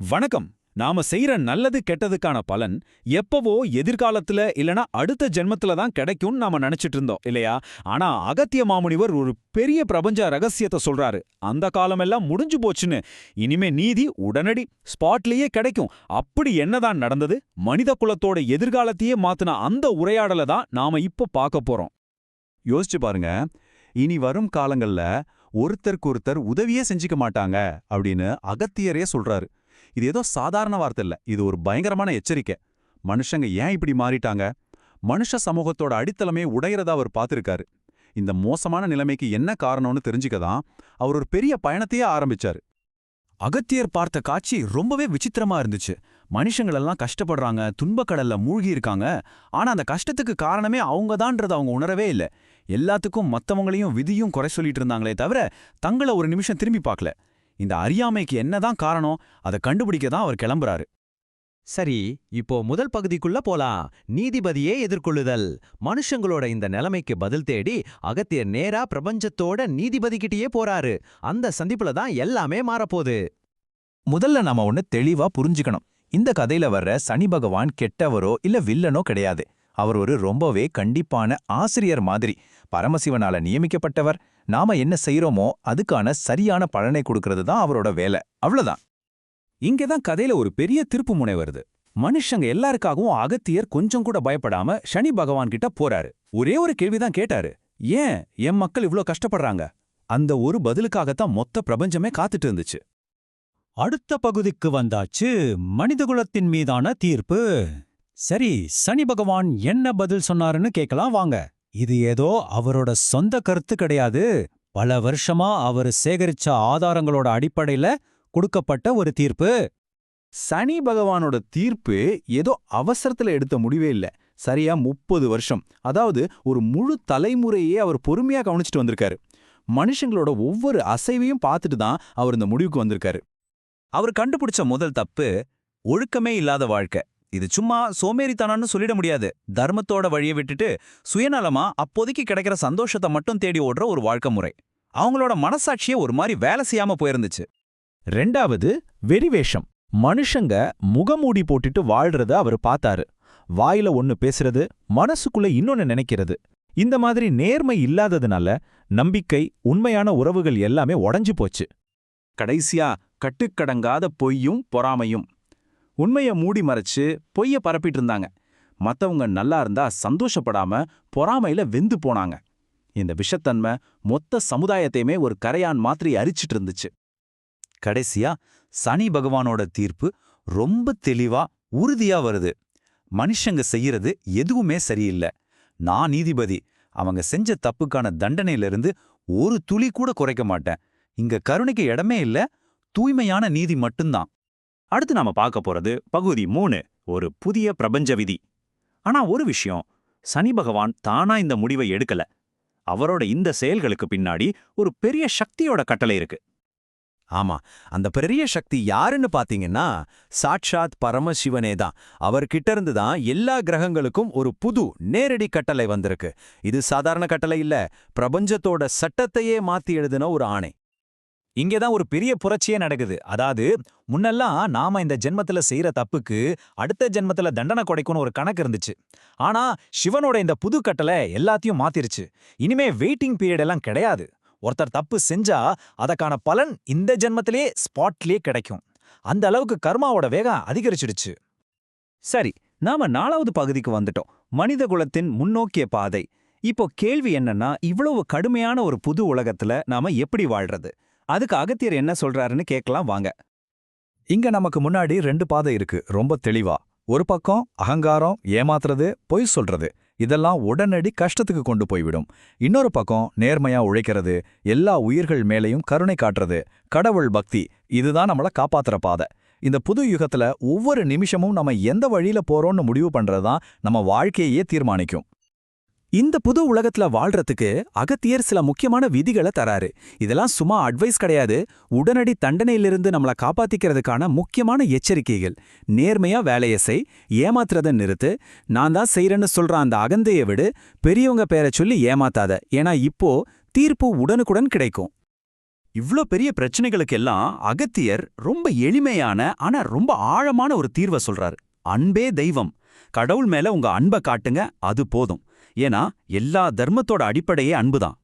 வணக்கம். நாம செய்யற நல்லது கெட்டதுக்கான பலன் எப்பவோ எதிர்காலத்துல இல்லனா அடுத்த ஜென்மத்துல தான் கிடைக்கும்னு நாம நினைச்சிட்டு இருந்தோம் இல்லையா? ஆனா அகத்திய மாமுனிவர் ஒரு பெரிய பிரபஞ்ச ரகசியத்தை சொல்றாரு. அந்த காலமெல்லாம் முடிஞ்சு போச்சுன்னு. இனிமே நீதி உடனடி ஸ்பாட்லயே கிடைக்கும். அப்படி என்னதான் நடந்தது? மனித குலத்தோட எதிர்காலத்தையே மாத்துன அந்த உரையாடலை தான் நாம இப்ப பார்க்க போறோம். யோசிச்சு பாருங்க. இனி வரும் காலங்கள்ல ஒருத்தருக்கு ஒருத்தர் உதவியே செஞ்சுக்க மாட்டாங்க அப்படின்னு அகத்தியரே சொல்றாரு. இது ஏதோ சாதாரண வார்த்தை இல்லை. இது ஒரு பயங்கரமான எச்சரிக்கை. மனுஷங்க ஏன் இப்படி மாறிட்டாங்க? மனுஷ சமூகத்தோட அடித்தளமே உடையறதா அவர் பார்த்துருக்காரு இந்த மோசமான நிலைமைக்கு என்ன காரணம்னு தெரிஞ்சுக்க தான் அவர் ஒரு பெரிய பயணத்தையே ஆரம்பிச்சாரு. அகத்தியர் பார்த்த காட்சி ரொம்பவே விசித்திரமா இருந்துச்சு. மனுஷங்களெல்லாம் கஷ்டப்படுறாங்க துன்பக்கடல்ல மூழ்கி இருக்காங்க ஆனா அந்த கஷ்டத்துக்கு காரணமே அவங்கதான்றத அவங்க உணரவே இல்ல. எல்லாத்துக்கும் மத்தவங்களையும் விதியும் குறை சொல்லிட்டு இருந்தாங்களே தவிர தங்கள ஒரு நிமிஷம் திரும்பி பார்க்கல. இந்த அறியாமைக்கு என்னதான் காரணம் அதை கண்டுபிடிக்க தான் அவர் கிளம்புறாரு. சரி இப்போ முதல் பகுதிக்குள்ள போலாம். நீதிபதியே எதிர்கொள்ளுதல். மனுஷங்களோட இந்த நிலைமைக்கு பதில் தேடி அகத்தியர் நேரா பிரபஞ்சத்தோட நீதிபதிகிட்டயே போறாரு. அந்த சந்திப்புல தான் எல்லாமே மாறப்போகுது. முதல்ல நாம ஒன்னு தெளிவா புரிஞ்சுக்கணும். இந்த கதையில வர்ற சனி பகவான் கெட்டவரோ இல்ல வில்லனோ கிடையாது. அவர் ஒரு ரொம்பவே கண்டிப்பான ஆசிரியர் மாதிரி. பரமசிவனால நியமிக்கப்பட்டவர். நாம என்ன செய்யறோமோ அதுக்கான சரியான பலனை கொடுக்கறது தான் அவரோட வேலை. அவ்வளவுதான். இங்கதான் கதையில ஒரு பெரிய திருப்பு முனை வருது. மனுஷங்க எல்லாருக்காகவும் அகத்தியர் கொஞ்சம் கூட பயப்படாம சனி பகவான் கிட்ட போறாரு. ஒரே ஒரு கேள்விதான் கேட்டாரு. ஏன் என் மக்கள் இவ்ளோ கஷ்டப்படுறாங்க? அந்த ஒரு பதிலுக்காகத்தான் மொத்த பிரபஞ்சமே காத்துட்டு இருந்துச்சு. அடுத்த பகுதிக்கு வந்தாச்சு மனிதகுலத்தின் மீதான தீர்ப்பு. சரி சனி பகவான் என்ன பதில் சொன்னாருன்னு கேட்கலாம் வாங்க. இது ஏதோ அவரோட சொந்த கருத்து கிடையாது. பல வருஷமா அவர் சேகரிச்ச ஆதாரங்களோட அடிப்படையில கொடுக்கப்பட்ட ஒரு தீர்ப்பு. சனி பகவானோட தீர்ப்பு ஏதோ அவசரத்துல எடுத்த முடிவே இல்ல. சரியா முப்பது வருஷம். அதாவது ஒரு முழு தலைமுறையே அவர் பொறுமையா கவனிச்சுட்டு வந்திருக்காரு. மனுஷங்களோட ஒவ்வொரு அசைவையும் பார்த்துட்டு தான் அவர் இந்த முடிவுக்கு வந்திருக்காரு. அவர் கண்டுபிடிச்ச முதல் தப்பு ஒழுக்கமே இல்லாத வாழ்க்கை. இது சும்மா சோமேறித்தனான்னு சொல்லிட முடியாது. தர்மத்தோட வழியை விட்டுட்டு சுயநலமா அப்போதைக்கு கிடைக்கிற சந்தோஷத்தை மட்டும் தேடி ஓடுற ஒரு வாழ்க்கை முறை. அவங்களோட மனசாட்சியே ஒரு மாதிரி வேலை செய்யாம போயிருந்துச்சு. ரெண்டாவது வெறிவேஷம். மனுஷங்க முகமூடி போட்டுட்டு வாழ்றத அவர் பார்த்தாரு. வாயில ஒன்னு பேசுறது மனசுக்குள்ள இன்னொன்னு நினைக்கிறது. இந்த மாதிரி நேர்மை இல்லாததுனால நம்பிக்கை உண்மையான உறவுகள் எல்லாமே உடஞ்சு போச்சு. கடைசியா கட்டுக்கடங்காத பொய்யும் பொறாமையும். உண்மைய மூடி மறைச்சு பொய்ய பரப்பிட்டு இருந்தாங்க. மத்தவங்க நல்லா இருந்தா சந்தோஷப்படாம பொறாமையில வெந்து போனாங்க. இந்த விஷத்தன்மை மொத்த சமுதாயத்தையுமே ஒரு கரையான் மாத்திரி அரிச்சிட்டு இருந்துச்சு. கடைசியா சனி பகவானோட தீர்ப்பு ரொம்ப தெளிவா உறுதியா வருது. மனுஷங்க செய்யறது எதுவுமே சரியில்லை. நான் நீதிபதி அவங்க செஞ்ச தப்புக்கான தண்டனையிலிருந்து ஒரு துளி கூட குறைக்க மாட்டேன். இங்க கருணைக்கு இடமே இல்ல தூய்மையான நீதி மட்டும்தான். அடுத்து நாம பார்க்க போறது பகுதி மூணு ஒரு புதிய பிரபஞ்ச விதி. ஆனா ஒரு விஷயம் சனி பகவான் தானா இந்த முடிவை எடுக்கல. அவரோட இந்த செயல்களுக்கு பின்னாடி ஒரு பெரிய சக்தியோட கட்டளை இருக்கு. ஆமா அந்த பெரிய சக்தி யாருன்னு பாத்தீங்கன்னா சாட்சாத் பரமசிவனே தான். அவர்கிட்ட இருந்து தான் எல்லா கிரகங்களுக்கும் ஒரு புது நேரடி கட்டளை வந்திருக்கு. இது சாதாரண கட்டளை இல்ல பிரபஞ்சத்தோட சட்டத்தையே மாத்தி எழுதின ஒரு ஆணை. இங்கதான் ஒரு பெரிய புரட்சியே நடக்குது. அதாவது முன்னெல்லாம் நாம இந்த ஜென்மத்துல செய்யற தப்புக்கு அடுத்த ஜென்மத்துல தண்டனை கொடைக்கும்னு ஒரு கணக்கு இருந்துச்சு. ஆனா சிவனோட இந்த புது கட்டளை எல்லாத்தையும் மாத்திருச்சு. இனிமே வெயிட்டிங் பீரியட் எல்லாம் கிடையாது. ஒருத்தர் தப்பு செஞ்சா அதற்கான பலன் இந்த ஜென்மத்திலே ஸ்பாட்லயே கிடைக்கும். அந்த அளவுக்கு கர்மாவோட வேகம் அதிகரிச்சிடுச்சு. சரி நாம நாலாவது பகுதிக்கு வந்துட்டோம். மனித குலத்தின் முன்னோக்கிய பாதை. இப்போ கேள்வி என்னன்னா இவ்வளவு கடுமையான ஒரு புது உலகத்துல நாம எப்படி வாழ்றது? அதுக்கு அகத்தியர் என்ன சொல்றாருன்னு கேட்கலாம் வாங்க. இங்க நமக்கு முன்னாடி ரெண்டு பாதை இருக்கு ரொம்ப தெளிவா. ஒரு பக்கம் அகங்காரம் ஏமாத்துறது பொய் சொல்றது. இதெல்லாம் உடனடி கஷ்டத்துக்கு கொண்டு போய்விடும். இன்னொரு பக்கம் நேர்மையா உழைக்கிறது எல்லா உயிர்கள் மேலையும் கருணை காட்டுறது கடவுள் பக்தி இதுதான் நம்மள காப்பாத்துற பாதை. இந்த புது யுகத்துல ஒவ்வொரு நிமிஷமும் நம்ம எந்த வழியில போறோம்னு முடிவு பண்றதுதான் நம்ம வாழ்க்கையே தீர்மானிக்கும். இந்த புது உலகத்துல வாழ்றதுக்கு அகத்தியர் சில முக்கியமான விதிகளை தராரு. இதெல்லாம் சும்மா அட்வைஸ் கிடையாது. உடனடி தண்டனையிலிருந்து நம்மள காப்பாத்திக்கிறதுக்கான முக்கியமான எச்சரிக்கைகள். நேர்மையா வேலையை செய் ஏமாத்துறத நிறுத்து நான் தான் செய்யறேன்னு சொல்ற அந்த அகந்தையை விடு பெரியவங்க பேரை சொல்லி ஏமாத்தாத. ஏன்னா இப்போ தீர்ப்பு உடனுக்குடன் கிடைக்கும். இவ்ளோ பெரிய பிரச்சனைகளுக்கெல்லாம் அகத்தியர் ரொம்ப எளிமையான ஆனா ரொம்ப ஆழமான ஒரு தீர்வை சொல்றாரு. அன்பே தெய்வம். கடவுள் மேல உங்க அன்பை காட்டுங்க அது போதும். ஏன்னா எல்லா தர்மத்தோட அடிப்படையே அன்புதான்.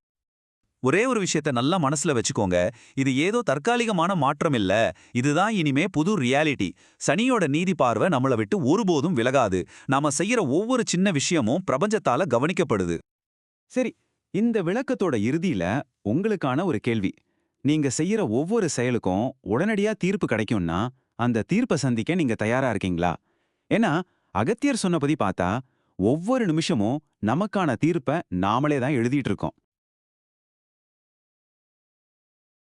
ஒரே ஒரு விஷயத்த நல்லா மனசுல வச்சுக்கோங்க. இது ஏதோ தற்காலிகமான மாற்றம் இல்ல. இதுதான் இனிமே புது ரியாலிட்டி. சனியோட நீதி பார்வை நம்மள விட்டு ஒருபோதும் விலகாது. நாம செய்யற ஒவ்வொரு சின்ன விஷயமும் பிரபஞ்சத்தால கவனிக்கப்படுது. சரி இந்த விளக்கத்தோட இறுதியில உங்களுக்கான ஒரு கேள்வி. நீங்க செய்யற ஒவ்வொரு செயலுக்கும் உடனடியா தீர்ப்பு கிடைக்கும்னா அந்த தீர்ப்பை சந்திக்க நீங்க தயாரா இருக்கீங்களா? ஏன்னா அகத்தியர் சொன்னபடி பார்த்தா ஒவ்வொரு நிமிஷமும் நமக்கான தீர்ப்பை நாமளே தான் எழுதிட்டு இருக்கோம்.